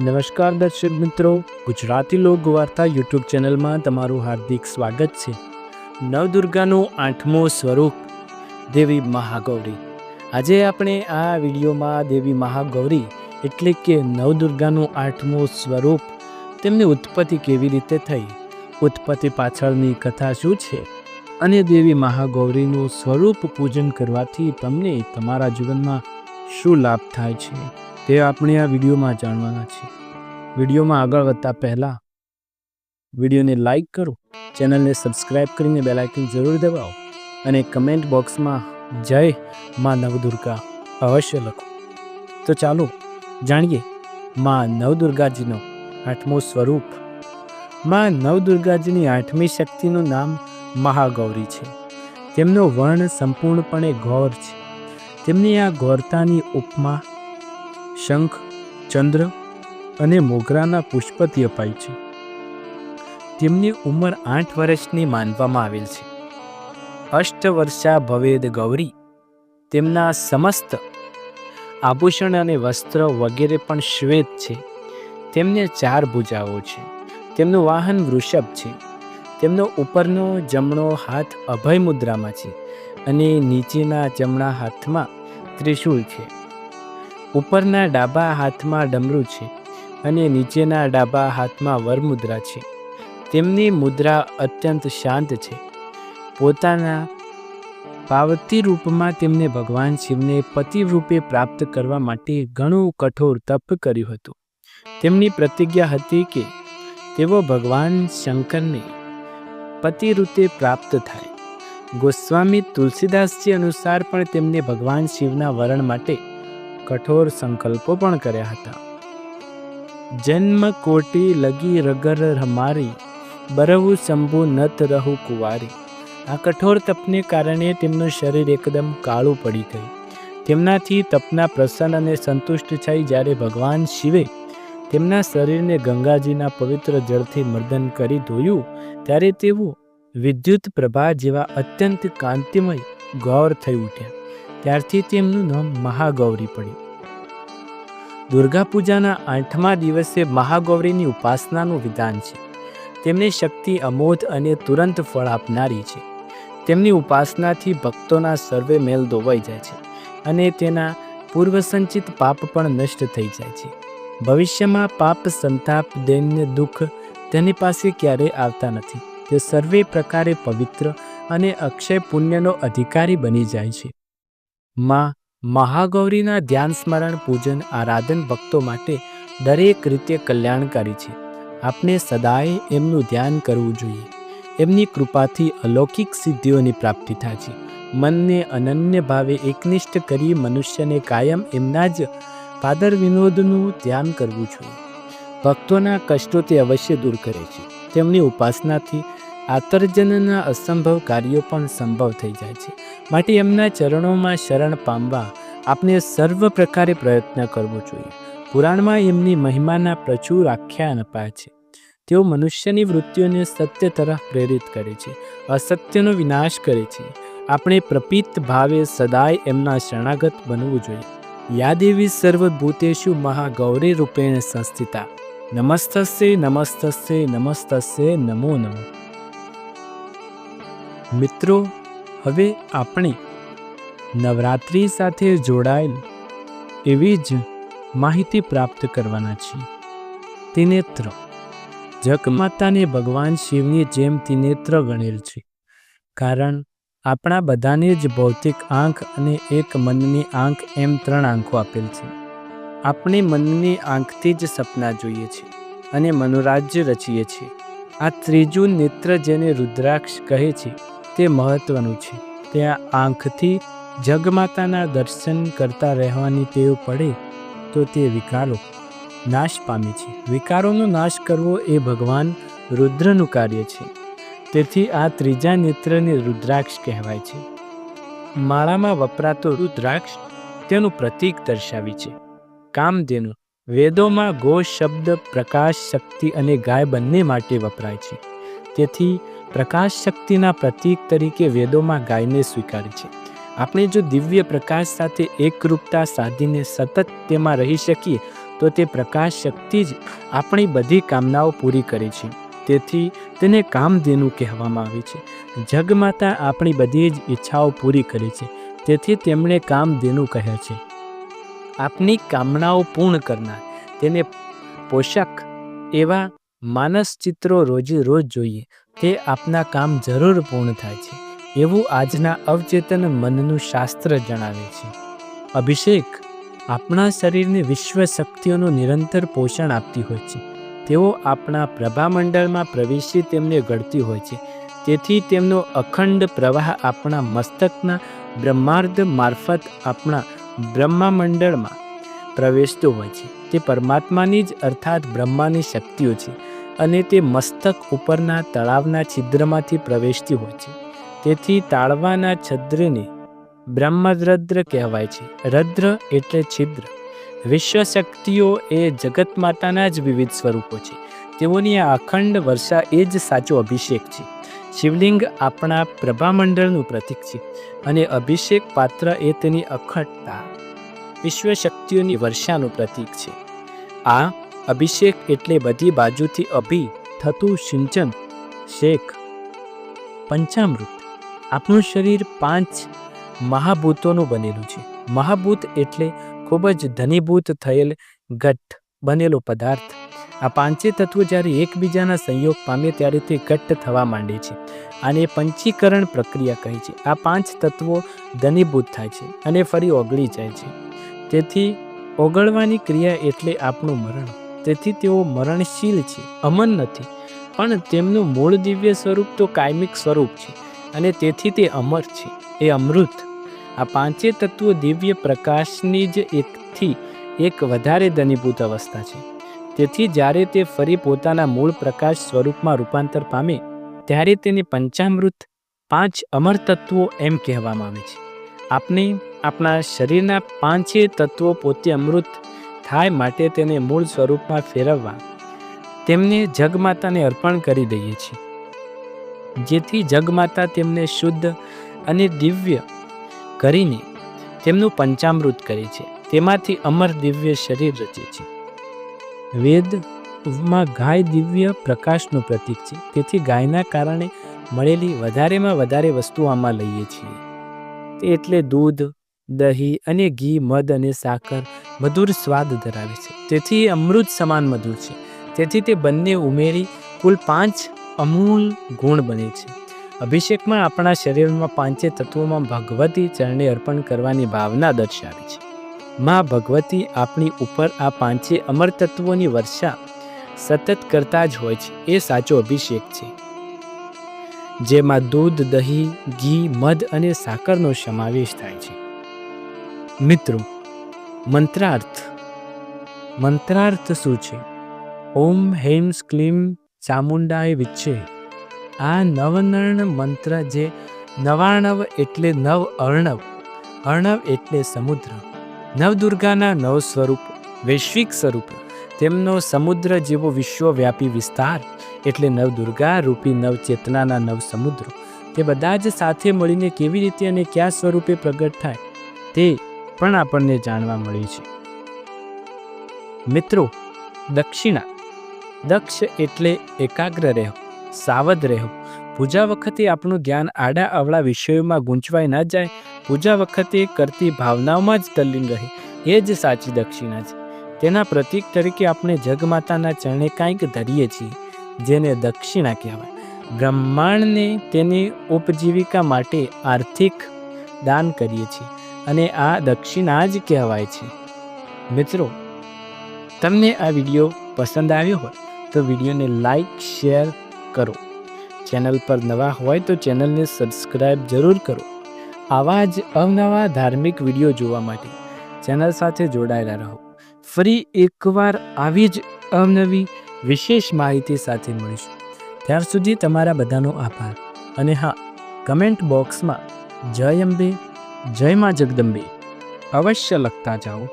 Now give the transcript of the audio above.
નમસ્કાર દર્શક મિત્રો, ગુજરાતી લોક વાર્તા યુટ્યુબ ચેનલમાં તમારું હાર્દિક સ્વાગત છે. નવદુર્ગાનું આઠમું સ્વરૂપ, દેવી મહાગૌરી. આજે આપણે આ વિડીયોમાં દેવી મહાગૌરી એટલે કે નવદુર્ગાનું આઠમું સ્વરૂપ, તેમની ઉત્પત્તિ કેવી રીતે થઈ, ઉત્પત્તિ પાછળની કથા શું છે? અને દેવી મહાગૌરીનું સ્વરૂપ પૂજન કરવાથી તમને તમારા જીવનમાં શું લાભ થાય છે? તે આપણે આ વિડીયોમાં જાણવાના છે વિડીયોમાં આગળ વધતા પહેલાં વિડીયોને લાઇક કરો, ચેનલને સબસ્ક્રાઇબ કરીને બેલાઇકન જરૂર દબાવો અને કમેન્ટ બોક્સમાં જય માં નવદુર્ગા અવશ્ય લખો. તો ચાલો જાણીએ માં નવદુર્ગાજીનો આઠમું સ્વરૂપ. માં નવદુર્ગાજીની આઠમી શક્તિનું નામ મહાગૌરી છે. તેમનો વર્ણ સંપૂર્ણપણે ગૌર છે. તેમની આ ગૌરતાની ઉપમા શંખ, ચંદ્ર અને મોગરાના પુષ્પથી અપાય છે. તેમની ઉંમર આઠ વર્ષની માનવામાં આવેલ છે. અષ્ટ વર્ષા ભવેદ ગૌરી તેમના સમસ્ત આભૂષણ અને વસ્ત્ર વગેરે પણ શ્વેત છે. તેમને ચાર ભુજાઓ છે. તેમનું વાહન વૃષભ છે. તેમનો ઉપરનો જમણો હાથ અભય મુદ્રામાં છે અને નીચેના જમણા હાથમાં ત્રિશૂળ છે. ઉપરના ડાબા હાથમાં ડમરું છે અને નીચેના ડાબા હાથમાં વરમુદ્રા છે. તેમની મુદ્રા અત્યંત શાંત છે. પોતાના પાવતી રૂપમાં તેમને ભગવાન શિવને પતિ રૂપે પ્રાપ્ત કરવા માટે ઘણું કઠોર તપ કર્યું હતું. તેમની પ્રતિજ્ઞા હતી કે તેઓ ભગવાન શંકરને પતિ રૂપે પ્રાપ્ત થાય. ગોસ્વામી તુલસીદાસજી અનુસાર પણ તેમને ભગવાન શિવના વરણ માટે કઠોર સંકલ્પો પણ કર્યા હતા. જન્મ કોટી લગી રગર રમારી બરવું શંભુ નત રહુ કુંવારી. આ કઠોર તપને કારણે તેમનું શરીર એકદમ કાળું પડી ગયું. તેમનાથી તપના પ્રસન્ન અને સંતુષ્ટ થઈ જ્યારે ભગવાન શિવે તેમના શરીરને ગંગાજીના પવિત્ર જળથી મર્દન કરી ધોયું, ત્યારે તેઓ વિદ્યુત પ્રભા જેવા અત્યંત કાંતિમય ગૌર થઈ ઉઠ્યા. ત્યારથી તેમનું નામ મહાગૌરી પડ્યું. દુર્ગા પૂજાના આઠમા દિવસે મહાગૌરીની ઉપાસનાનું વિધાન છે. તેમની શક્તિ અમોધ અને તુરંત ફળ આપનારી છે. તેમની ઉપાસનાથી ભક્તોના સર્વે મેલ ધોવાઈ જાય છે અને તેના પૂર્વસંચિત પાપ પણ નષ્ટ થઈ જાય છે. ભવિષ્યમાં પાપ સંતાપ, દૈન્ય દુઃખ તેની પાસે ક્યારેય આવતા નથી. તે સર્વે પ્રકારે પવિત્ર અને અક્ષય પુણ્યનો અધિકારી બની જાય છે. માં મહાગૌરીના ધ્યાન સ્મરણ, પૂજન, આરાધન ભક્તો માટે દરેક રીતે કલ્યાણકારી છે. આપણે સદાય એમનું ધ્યાન કરવું જોઈએ. એમની કૃપાથી અલૌકિક સિદ્ધિઓની પ્રાપ્તિ થાય છે. મનને અનન્ય ભાવે એકનિષ્ઠ કરી મનુષ્યને કાયમ એમના જ પાદર વિનોદનું ધ્યાન કરવું જોઈએ. ભક્તોના કષ્ટો તે અવશ્ય દૂર કરે છે. તેમની ઉપાસનાથી આતર્જનના અસંભવ કાર્યો પણ સંભવ થઈ જાય છે. માટે એમના ચરણોમાં શરણ પામવા આપણે સર્વ પ્રકારે પ્રયત્ન કરવો જોઈએ. પુરાણમાં એમની મહિમાના પ્રચુર આખ્યાન અપાય છે. તેઓ મનુષ્યની વૃત્તિઓને સત્ય તરફ પ્રેરિત કરે છે, અસત્યનો વિનાશ કરે છે. આપણે પ્રપિત ભાવે સદાય એમના શરણાગત બનવું જોઈએ. યાદેવી સર્વભૂતેશુ મહાગૌરી રૂપેણ સંસ્થિતા. નમસ્તસ્ય નમસ્તસ્ય નમસ્તસ્ય, નમો નમો. મિત્રો, હવે આપણે નવરાત્રિ સાથે જોડાયેલ એવી જ માહિતી પ્રાપ્ત કરવાના છીએ. ત્રિનેત્ર જગમાતાને ભગવાન શિવની જેમ તિનેત્ર ગણેલ છે. કારણ આપણા બધાને જ ભૌતિક આંખ અને એક મનની આંખ એમ ત્રણ આંખો આપેલ છે. આપણે મનની આંખથી જ સપના જોઈએ છીએ અને મનોરાજ્ય રચીએ છીએ. આ ત્રીજું નેત્ર જેને રુદ્રાક્ષ કહે છે તે મહત્વનું છે. ત્યાં આંખથી જગમાતાના દર્શન કરતા રહેવાની ટેવ પડે તો તે વિકારો નાશ પામે છે. વિકારોનો નાશ કરવો એ ભગવાન રુદ્રનું કાર્ય છે. તેથી આ ત્રીજા નેત્રને રુદ્રાક્ષ કહેવાય છે. માળામાં વપરાતો રુદ્રાક્ષ તેનું પ્રતીક દર્શાવી છે. કામધેનુ વેદોમાં ગો શબ્દ પ્રકાશ, શક્તિ અને ગાય બંને માટે વપરાય છે. તેથી પ્રકાશ શક્તિના પ્રતીક તરીકે વેદોમાં ગાયને સ્વીકારે છે. આપણે જો દિવ્ય પ્રકાશ સાથે એકરૂપતા સાધીને સતત તેમાં રહી શકીએ, તો તે પ્રકાશ શક્તિ જ આપણી બધી કામનાઓ પૂરી કરે છે. તેથી તેને કામધેનુ કહેવામાં આવે છે. જગમાતા આપણી બધી જ ઈચ્છાઓ પૂરી કરે છે. તેથી તેમણે કામધેનુ કહે છે. આપની કામનાઓ પૂર્ણ કરનાર, તેને પોષક એવા માનસ ચિત્રો રોજે રોજ જોઈએ. તે આપના કામ જરૂર પૂર્ણ થાય છે, એવું આજના અવચેતન મનનું શાસ્ત્ર જણાવે છે. અભિષેક આપણા શરીરને વિશ્વ શક્તિઓનું નિરંતર પોષણ આપતી હોય છે. તેઓ આપણા પ્રભામંડળમાં પ્રવેશી તેમને ગળતી હોય છે. તેથી તેમનો અખંડ પ્રવાહ આપણા મસ્તકના બ્રહ્માર્ધ મારફત આપણા બ્રહ્મામંડળમાં પ્રવેશતો હોય છે. તે પરમાત્માની જ અર્થાત બ્રહ્માની શક્તિઓ છે. અને તે મસ્તક ઉપરના તળાવના છિદ્રમાંથી પ્રવેશતી હોય છે. તેથી તાળવાના છદ્રને બ્રહ્મરદ્ર કહેવાય છે. રદ્ર એટલે છિદ્ર. વિશ્વ શક્તિઓ એ જગત માતાના જ વિવિધ સ્વરૂપો છે. તેઓની આ અખંડ વર્ષા એ જ સાચો અભિષેક છે. શિવલિંગ આપણા પ્રભામંડળનું પ્રતીક છે અને અભિષેક પાત્ર એ તેની અખંડતા. વિશ્વ શક્તિઓની વર્ષાનું પ્રતીક છે. આ અભિષેક એટલે બધી બાજુથી અભિ, થતું, સિંચન. શેખ. પંચામૃત. આપણું શરીર પાંચ મહાભૂતોનું બનેલું છે. મહાભૂત એટલે ખૂબ જ ધનીભૂત થયેલ, ઘટ્ટ બનેલો પદાર્થ. આ પાંચે તત્વો જ્યારે એકબીજાના સંયોગ પામે ત્યારે તે ઘટ્ટ થવા માંડે છે આને પંચીકરણ પ્રક્રિયા કહે છે. આ પાંચ તત્વો ધનીભૂત થાય છે અને ફરી ઓગળી જાય છે. તેથી ઓગળવાની ક્રિયા એટલે આપણું મરણ. તેથી તેઓ મરણશીલ છે, અમન નથી. પણ તેમનું મૂળ દિવ્ય સ્વરૂપ તો કાયમિક સ્વરૂપ છે અને તેથી તે અમર છે, એ અમૃત. આ પાંચે તત્વો દિવ્ય પ્રકાશની જ એકથી એક વધારે ધનીભૂત અવસ્થા છે. તેથી જ્યારે તે ફરી પોતાના મૂળ પ્રકાશ સ્વરૂપમાં રૂપાંતર પામે, ત્યારે તેને પંચામૃત, પાંચ અમર તત્વો એમ કહેવામાં આવે છે. આપણે આપણા શરીરના પાંચે તત્વો પોતે અમૃત થાય માટે તેને મૂળ સ્વરૂપમાં ફેરવવા તેમને જગમાતાને અર્પણ કરી દઈએ છીએ. જેથી જગમાતા તેમને શુદ્ધ અને દિવ્ય કરીને તેમનું પંચામૃત કરે છે. તેમાંથી અમર દિવ્ય શરીર રચે છે. વેદમાં ગાય દિવ્ય પ્રકાશનું પ્રતીક છે. તેથી ગાયના કારણે મળેલી વધારેમાં વધારે વસ્તુઓ આમાં લઈએ છીએ. એટલે દૂધ દહીં અને ઘી, મધ અને સાકર મધુર સ્વાદ ધરાવે છે. તેથી એ અમૃત સમાન મધુર છે. તેથી તે બંને ઉમેરી કુલ પાંચ અમૂલ ગુણ બને છે. અભિષેકમાં આપણા શરીરમાં પાંચે તત્વોમાં ભગવતી ચરણે અર્પણ કરવાની ભાવના દર્શાવે છે. માં ભગવતી આપણી ઉપર આ પાંચે અમર તત્વોની વર્ષા સતત કરતા જ હોય છે. એ સાચો અભિષેક છે. જેમાં દૂધ, દહીં, ઘી, મધ અને સાકરનો સમાવેશ થાય છે. મિત્રો, મંત્રાર્થ. મંત્રાર્થ શું છે? ઓમ હેમ ક્લીમ ચામુંડાએ વિચ્છે. આ નવનર્ણ મંત્ર જે નવાણવ એટલે નવ અર્ણવ અર્ણવ એટલે સમુદ્ર. નવદુર્ગાના નવ સ્વરૂપ, વૈશ્વિક સ્વરૂપ, તેમનો સમુદ્ર જેવો વિશ્વવ્યાપી વિસ્તાર એટલે નવદુર્ગા રૂપી નવચેતનાના નવ સમુદ્રો. તે બધા જ સાથે મળીને કેવી રીતે અને કયા સ્વરૂપે પ્રગટ થાય? તે પણ આપણને જાણવા મળ્યું છે. મિત્રો, દક્ષિણા. દક્ષ એટલે એકાગ્ર રહેવું, સાવધ રહેવું. પૂજા વખતે આપણું ધ્યાન આડા અવળા વિષયોમાં ગૂંચવાઈ ન જાય. પૂજા વખતે કરતી ભાવનાઓમાં જ તલ્લીન રહે. એ જ સાચી દક્ષિણા છે. તેના પ્રતીક તરીકે આપણે જગમાતાના ચરણે કાંઈક ધરીએ છીએ, જેને દક્ષિણા કહેવાય. બ્રહ્માંડને તેની ઉપજીવિકા માટે આર્થિક દાન કરીએ છીએ. અને આ દક્ષિણા જ કહેવાય છે. મિત્રો, તમને આ વીડિયો પસંદ આવ્યો હોય તો વિડીયોને લાઈક, શેર કરો. ચેનલ પર નવા હોય તો ચેનલને સબસ્ક્રાઈબ જરૂર કરો. આવા જ અવનવા ધાર્મિક વીડિયો જોવા માટે ચેનલ સાથે જોડાયેલા રહો. ફરી એકવાર આવી જ અવનવી વિશેષ માહિતી સાથે મળીશું. ત્યાર સુધી તમારા બધાનો આભાર. અને હા, કમેન્ટ બોક્સમાં જય અંબે. જય માં જગદંબે. અવશ્ય લખતા જાઓ.